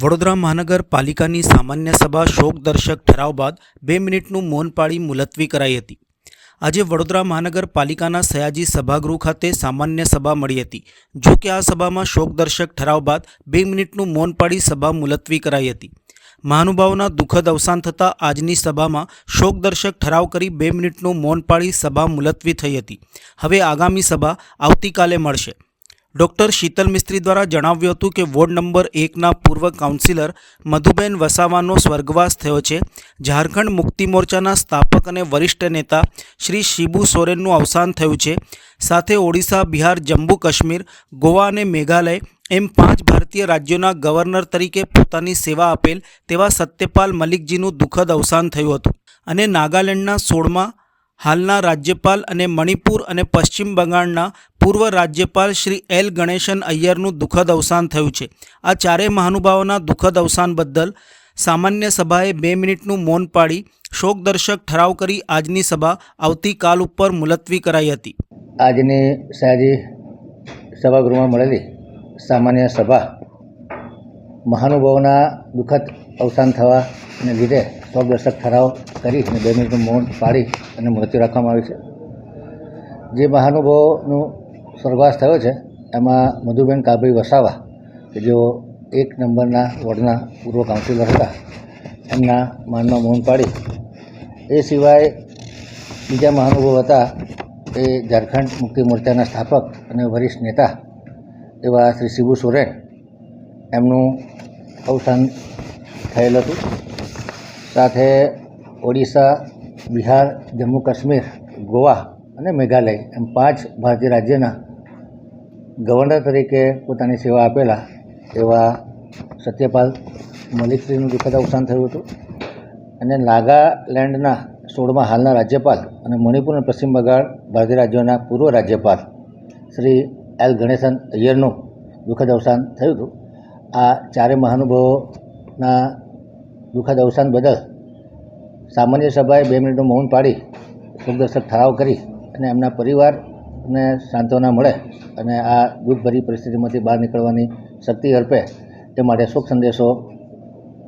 વડોદરા મહાનગરપાલિકાની સામાન્ય સભા શોકદર્શક ઠરાવ બાદ બે મિનિટનું મૌન પાળી મુલતવી કરાઈ હતી. આજે વડોદરા મહાનગરપાલિકાના સયાજી સભાગૃહ ખાતે સામાન્ય સભા મળી હતી. જો કે આ સભામાં શોકદર્શક ઠરાવ બાદ બે મિનિટનું મૌન પાળી સભા મુલતવી કરાઈ હતી. મહાનુભાવોના દુઃખદ અવસાન થતાં આજની સભામાં શોકદર્શક ઠરાવ કરી બે મિનિટનું મૌન પાળી સભા મુલતવી થઈ હતી. હવે આગામી સભા આવતીકાલે મળશે. ડૉક્ટર શીતલ મિસ્ત્રી દ્વારા જણાવ્યું હતું કે વોર્ડ નંબર એકના પૂર્વ કાઉન્સિલર મધુબેન વસાવાનો સ્વર્ગવાસ થયો છે. ઝારખંડ મુક્તિ મોરચાના સ્થાપક અને વરિષ્ઠ નેતા શ્રી શિબુ સોરેનનું અવસાન થયું છે. સાથે ઓડિશા, બિહાર, જમ્મુ, કાશ્મીર, ગોવા અને મેઘાલય એમ પાંચ ભારતીય રાજ્યોના ગવર્નર તરીકે પોતાની સેવા આપેલ તેવા સત્યપાલ મલિકજીનું દુઃખદ અવસાન થયું હતું. અને નાગાલેન્ડના સોળમાં હાલના રાજ્યપાલ અને મણિપુર અને પશ્ચિમ બંગાળના પૂર્વ રાજ્યપાલ શ્રી એલ ગણેશન અય્યરનું દુઃખદ અવસાન થયું છે. આ ચારેય મહાનુભાવોના દુઃખદ અવસાન બદલ સામાન્ય સભાએ બે મિનિટનું મૌન પાડી શોકદર્શક ઠરાવ કરી આજની સભા આવતીકાલ ઉપર મુલતવી કરાઈ હતી. આજની સાંજે સભાગૃહમાં મળેલી સામાન્ય સભા મહાનુભાવોના દુઃખદ અવસાન થવાને લીધે શોકદર્શક ઠરાવ કરી અને બે મિનિટનું મૌન પાડી અને મૃત્યુ રાખવામાં આવી છે. જે મહાનુભાવોનું સ્વર્ગવાસ થયો છે. એમાં મધુબેન કાભાઈ વસાવા, કે જેઓ એક નંબરના વોર્ડના પૂર્વ કાઉન્સિલર હતા, એમના માનમાં મૌન પાડી. એ સિવાય બીજા મહાનુભાવ હતા, એ ઝારખંડ મુક્તિ મોરચાના સ્થાપક અને વરિષ્ઠ નેતા, એવા શ્રી શિબુ સોરેન. એમનું અવસાન થયેલ હતું. સાથે ઓડિશા, બિહાર, જમ્મુ કાશ્મીર, ગોવા અને મેઘાલય, એમ પાંચ ભારતીય રાજ્યના ગવર્નર તરીકે પોતાની સેવા આપેલા એવા સત્યપાલ મલિકશ્રીનું દુઃખદ અવસાન થયું હતું. અને નાગાલેન્ડના સોળમાં હાલના રાજ્યપાલ અને મણિપુર અને પશ્ચિમ બંગાળ ભારતીય રાજ્યોના પૂર્વ રાજ્યપાલ શ્રી એલ ગણેશન અય્યરનું દુઃખદ અવસાન થયું હતું. આ ચારે મહાનુભાવોના દુઃખદ અવસાન બદલ સામાન્ય સભાએ બે મિનિટનું મૌન પાડી શોકદર્શક ઠરાવ કરી અને એમના પરિવારને સાંત્વના મળે અને આ દુઃખભરી પરિસ્થિતિમાંથી બહાર નીકળવાની શક્તિ અર્પે તે માટે શોક સંદેશો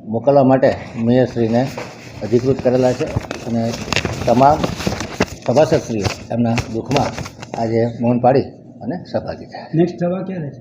મોકલવા માટે મેયરશ્રીને અધિકૃત કરેલા છે અને તમામ સભાસદશ્રીઓ એમના દુઃખમાં આજે મૌન પાડી અને સહભાગી થયા. નેક્સ્ટ સભા ક્યારે છે?